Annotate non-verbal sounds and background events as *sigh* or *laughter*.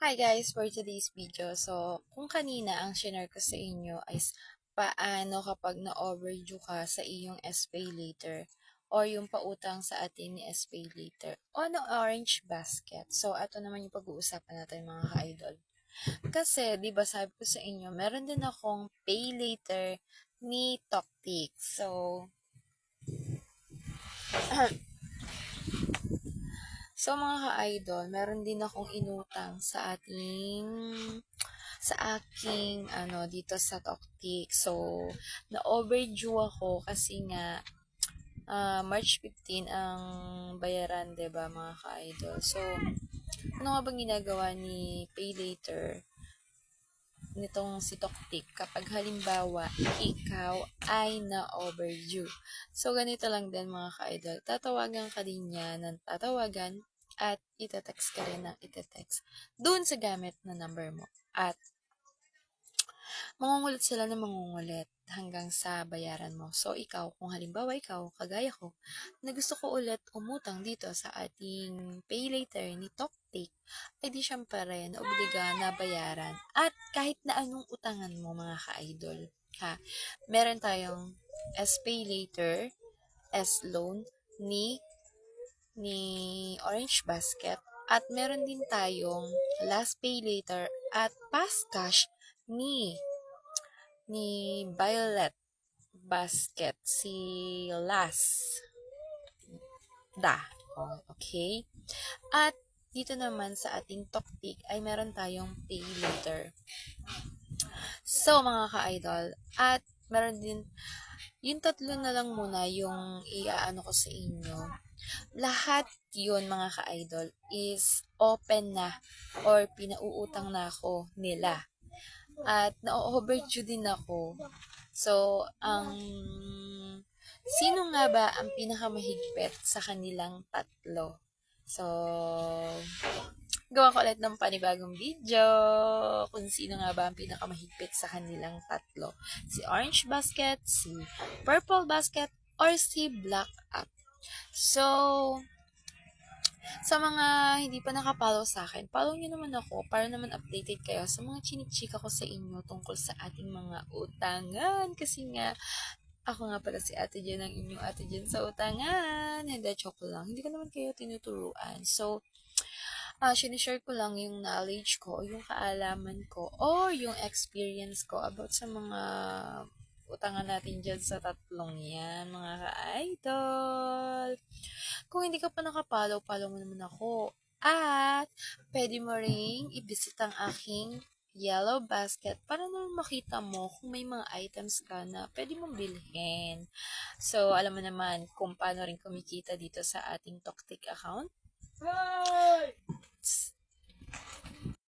Hi guys, for today's video. So, kung kanina ang share ko sa inyo is paano kapag na-overdue ka sa iyong SPay later or yung pautang sa atin ni SPay later o ano orange basket. So, ito naman yung pag-uusapan natin mga ka-idol. Kasi, di ba sabi ko sa inyo, meron din akong pay later ni Toktik. So, *clears throat* So mga ka-idol, meron din akong inutang sa ating sa aking ano dito sa Toktik. So na-overdue ako kasi nga uh, March 15 ang bayaran, 'di ba mga ka-idol. So ano nga bang ginagawa ni Pay Later nitong si Toktik kapag halimbawa ikaw ay na-overdue. So, ganito lang din mga ka-idol. Tatawagan ka din niya ng tatawagan at itetext ka rin ng itetext doon sa gamit na number mo. At mangungulit sila na mangungulit hanggang sa bayaran mo. So, ikaw, kung halimbawa ikaw, kagaya ko, na gusto ko ulit umutang dito sa ating pay later ni TokTake, ay di syempre na obliga na bayaran. At kahit na anong utangan mo, mga ka-idol, ha, meron tayong S-Pay Later, S-Loan, ni ni Orange Basket at meron din tayong Last Pay Later at Fast Cash ni ni Violet Basket si Last da. Okay. At dito naman sa ating Toktik ay meron tayong Pay Later. So mga ka-idol at meron din yung tatlo na lang muna yung iaano ko sa inyo lahat yun mga ka-idol is open na or pinauutang na ako nila. At na-overdue din ako. So, ang sino nga ba ang pinakamahigpit sa kanilang tatlo? So, gawa ko ulit ng panibagong video kung sino nga ba ang pinakamahigpit sa kanilang tatlo. Si Orange Basket, si Purple Basket, or si Black Up. So, sa mga hindi pa nakapollow sa akin, follow nyo naman ako para naman updated kayo sa mga chinichika ko sa inyo tungkol sa ating mga utangan. Kasi nga, ako nga pala si Ate Jen ang inyong Ate Jen sa utangan. Hindi, joke lang. Hindi ko naman kayo tinuturuan. So, uh, sinishare ko lang yung knowledge ko, yung kaalaman ko, or yung experience ko about sa mga utangan natin dyan sa tatlong yan, mga ka-idol. Kung hindi ka pa nakapollow, follow mo naman ako. At, pwede mo ring i-visit ang aking yellow basket para naman makita mo kung may mga items ka na pwede mong bilhin. So, alam mo naman kung paano rin kumikita dito sa ating Toktik account.